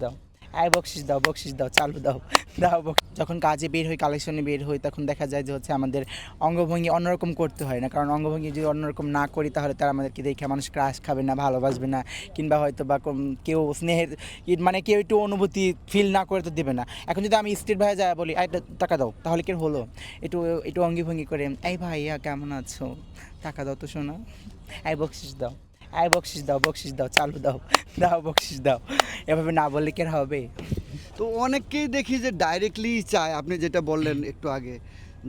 দাও। আয় বকশিস দাও বকশিস দাও, চালু দাও দাও যখন কাজে বের হই কালেকশনে বের হই, তখন দেখা যায় যে হচ্ছে আমাদের অঙ্গভঙ্গি অন্যরকম করতে হয় না। কারণ অঙ্গভঙ্গি যদি অন্যরকম না করি, তাহলে তারা আমাদেরকে দেখে মানুষ ক্রাশ খাবে না, ভালোবাসবে না, কিংবা হয়তো বা কেউ স্নেহের মানে কেউ একটু অনুভূতি ফিল না করে তো দেবে না। এখন যদি আমি স্ট্রিট ভাইয়া যায় বলি, "এই টা- টাকা দাও। তাহলে কি হলো? একটু একটু অঙ্গি ভঙ্গি করে, এই ভাইয়া, কেমন আছো? টাকা দাও তো, শোনা। এই বকশিস দাও। আয় বকশিস দাও বকশিস দাও, চালু দাও দাও, বকশিস দাও। এভাবে না বললে কেন হবে? তো অনেককেই দেখি যে ডাইরেক্টলি চায়। আপনি যেটা বললেন একটু আগে,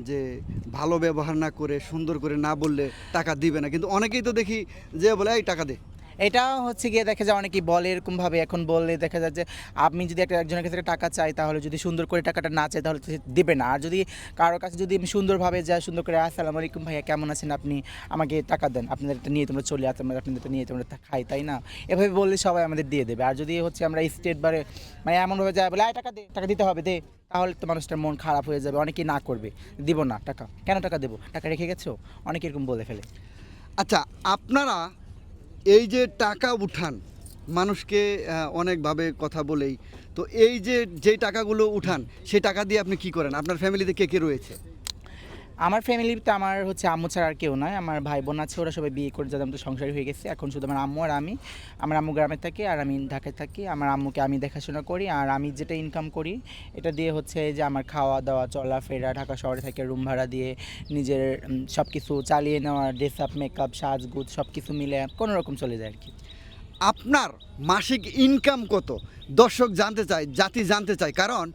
যে ভালো ব্যবহার না করে, সুন্দর করে না বললে টাকা দিবে না। কিন্তু অনেকেই তো দেখি যে বলে, এই টাকা দে। এটা হচ্ছে গিয়ে দেখা যায় অনেকেই বলে এরকমভাবে এখন বললে দেখা যায় যে, আপনি যদি একটা একজনের কাছে টাকা চাই, তাহলে যদি সুন্দর করে টাকাটা না চাই, তাহলে দেবে না। আর যদি কারোর কাছে যদি আমি সুন্দরভাবে যাই, সুন্দর করে, আসসালামু আলাইকুম ভাইয়া, কেমন আছেন আপনি? আমাকে টাকা দেন। আপনাদের এটা নিয়ে তোমরা চলে আসো আপনাদের নিয়ে তোমরা খাই, তাই না? এভাবে বললে সবাই আমাদের দিয়ে দেবে। আর যদি হচ্ছে আমরা স্টেট বারে মানে এমনভাবে যাই, বলে টাকা দে, টাকা দিতে হবে, দে। তাহলে তো মানুষটার মন খারাপ হয়ে যাবে। অনেকেই না করবে। দিব না টাকা। কেন টাকা দেবো? টাকা রেখে গেছো? অনেকে এরকম বলে ফেলে। আচ্ছা আপনারা এই যে টাকা উঠান, মানুষকে অনেকভাবে কথা বলেই, তো এই যে যেই টাকাগুলো উঠান, সেই টাকা দিয়ে আপনি কি করেন? আপনার ফ্যামিলিতে কে কে রয়েছে? আমার ফ্যামিলিতে আমার হচ্ছে আম্মু ছাড়া আর কেউ নয়, আমার ভাই বোন আছে, ওরা সবাই বিয়ে করে যাদের আমাদের সংসারী হয়ে গেছে। এখন শুধু আমার আম্মু আর আমি। আমার আম্মু গ্রামে থাকি, আর আমি ঢাকায় থাকি। আমার আম্মুকে আমি দেখাশোনা করি, আর আমি যেটা ইনকাম করি, এটা দিয়ে হচ্ছে যে আমার খাওয়া দাওয়া, চলাফেরা, ঢাকা শহরে থেকে রুম ভাড়া দিয়ে নিজের সব কিছু চালিয়ে নেওয়া ড্রেস আপ মেকআপ সাজগুজ সব কিছু মিলে কোনো রকম চলে যায় আর কি আপনার মাসিক ইনকাম কত? দর্শক জানতে চায়, জাতি জানতে চায়। কারণ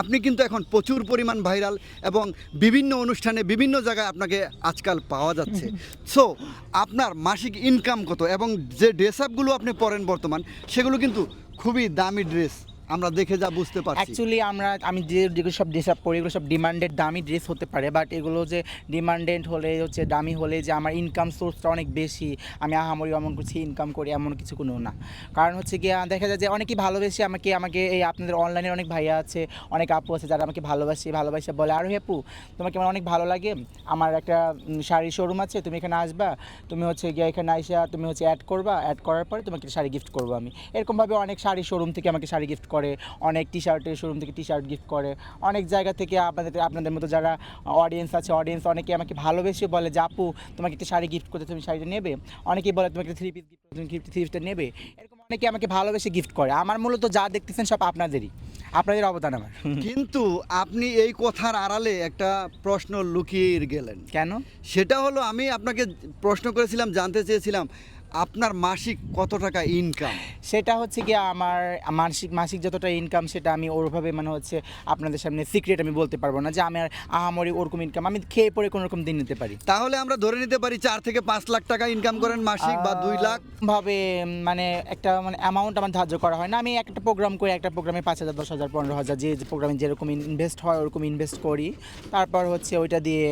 আপনি কিন্তু এখন প্রচুর পরিমাণ ভাইরাল এবং বিভিন্ন অনুষ্ঠানে বিভিন্ন জায়গায় আপনাকে আজকাল পাওয়া যাচ্ছে। সো আপনার মাসিক ইনকাম কত এবং যে ড্রেস আপগুলো আপনি পরেন বর্তমান সেগুলো কিন্তু খুবই দামি ড্রেস আমরা দেখে যা বুঝতে পারছি। অ্যাকচুয়ালি আমরা, আমি যে যেগুলো সব ড্রেস আপ করি এগুলো সব ডিমান্ডেড দামি ড্রেস হতে পারে বাট এগুলো যে ডিমান্ডেড হলে, হচ্ছে দামি হলে যে আমার ইনকাম সোর্সটা অনেক বেশি, আমি আহামরি এমন কিছু ইনকাম করি, এমন কিছু কোনো না। কারণ হচ্ছে গিয়ে দেখা যায় যে অনেকেই ভালোবেসে আমাকে আমাকে এই আপনাদের অনলাইনে অনেক ভাইয়া আছে, অনেক আপু আছে যারা আমাকে ভালোবাসে ভালোবাসে বলে, আর হেপু তোমাকে আমার অনেক ভালো লাগে, আমার একটা শাড়ির শোরুম আছে, তুমি এখানে আসবা, তুমি হচ্ছে গিয়ে এখানে আইসা, তুমি হচ্ছে অ্যাড করবা অ্যাড করার পরে তোমাকে শাড়ি গিফট করব আমি। এরকমভাবে অনেক শাড়ি শোরুম থেকে আমাকে শাড়ি গিফট করে অনেক টি শার্টের শোরুম থেকে টি শার্ট গিফট করে। অনেক জায়গা থেকে আপনাদের আপনাদের মতো যারা অডিয়েন্স আছে অডিয়েন্স অনেকে আমাকে ভালোবেসে বলে যে আপু তোমাকে একটা শাড়ি গিফট করতে তুমি শাড়িটা নেবে? অনেকেই বলে তোমাকে থ্রি পিস গিফট তুমি গিফট থ্রি পিসটা নেবে? এরকম অনেকে আমাকে ভালোবেসে গিফট করে। আমার মূলত যা দেখতেছেন সব আপনাদেরই। আপনাদের অবদান আমার। কিন্তু আপনি এই কথার আড়ালে একটা প্রশ্ন লুকিয়ে গেলেন। কেন? সেটা হলো আমি আপনাকে প্রশ্ন করেছিলাম জানতে চেয়েছিলাম আপনার মাসিক কত টাকা ইনকাম সেটা হচ্ছে কি আমার মাসিক মাসিক যতটা ইনকাম সেটা আমি ওরভাবে মানে হচ্ছে আপনাদের সামনে সিক্রেট আমি বলতে পারব না যে আমি আর আহামরি ওরকম ইনকাম আমি খেয়ে পরে কোনো রকম দিন নিতে পারি। তাহলে আমরা ধরে নিতে পারি চার থেকে পাঁচ লাখ টাকা ইনকাম করেন মাসিক বা দুই লাখ। ভাবে মানে একটা মানে অ্যামাউন্ট আমার ধার্য করা হয় না। আমি একটা প্রোগ্রাম করে একটা প্রোগ্রামে পাঁচ হাজার দশ হাজার পনেরো হাজার যে প্রোগ্রামে যেরকম ইনভেস্ট হয় ওরকম ইনভেস্ট করি। তারপর হচ্ছে ওইটা দিয়ে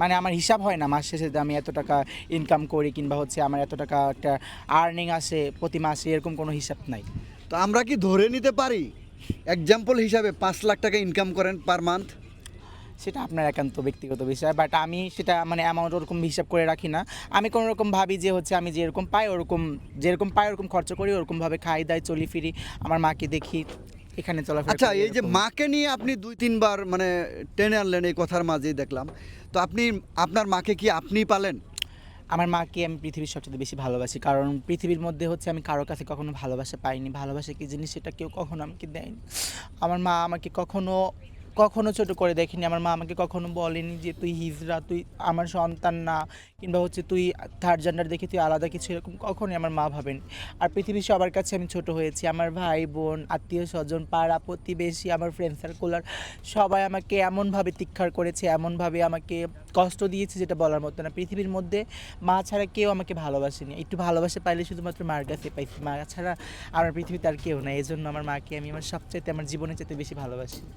মানে আমার হিসাব হয় না মাস শেষে আমি এত টাকা ইনকাম করি কিংবা হচ্ছে আমার এত টাকা একটা আর্নিং আসে প্রতি মাসে এরকম কোনো হিসাব নাই। তো আমরা কি ধরে নিতে পারি? এক্সাম্পল হিসাবে পাঁচ লাখ টাকা ইনকাম করেন পার মান্থ সেটা আপনার একান্ত ব্যক্তিগত বিষয় বাট আমি সেটা মানে অ্যামাউন্ট ওরকম হিসাব করে রাখি না। আমি কোনো রকম ভাবি যে হচ্ছে আমি যেরকম পাই ওরকম যেরকম পাই ওরকম খরচ করি ওরকমভাবে খাই দাই চলি ফিরি আমার মাকে দেখি। এখানে চলাফেরা আচ্ছা এই যে মাকে নিয়ে আপনি দুই তিনবার মানে টেনে আনলেন এই কথার মাঝেই দেখলাম। তো আপনি আপনার মাকে কি আপনি পালেন? আমার মাকে আমি পৃথিবীর সবচেয়ে বেশি ভালোবাসি কারণ পৃথিবীর মধ্যে হচ্ছে আমি কারোর কাছে কখনো ভালোবাসা পাইনি। ভালোবাসা কি জিনিস সেটা কেউ কখনো আমাকে দেয়নি। আমার মা আমাকে কখনো কখনো ছোট করে দেখিনি। আমার মা আমাকে কখনো বলেনি যে, তুই হিজরা তুই আমার সন্তান না। কিংবা হচ্ছে, তুই থার্ড জেন্ডার দেখে তুই আলাদা কিছু? এরকম কখনোই আমার মা ভাবেন। আর পৃথিবীর সবার কাছে আমি ছোট হয়েছি। আমার ভাই বোন আত্মীয় স্বজন পাড়া প্রতিবেশী, আমার ফ্রেন্ড সার্কুলার সবাই আমাকে এমনভাবে তিক্ষার করেছে, এমনভাবে আমাকে কষ্ট দিয়েছে যেটা বলার মতো না। পৃথিবীর মধ্যে মা ছাড়া কেউ আমাকে ভালোবাসেনি। একটু ভালোবাসা পাইলে শুধুমাত্র মার কাছে পাইছি। মা ছাড়া আমার পৃথিবীতে আর কেউ নাই। এই জন্য আমার মাকে আমি আমার সবচাইতে, আমার জীবনের চাইতে বেশি ভালোবাসি।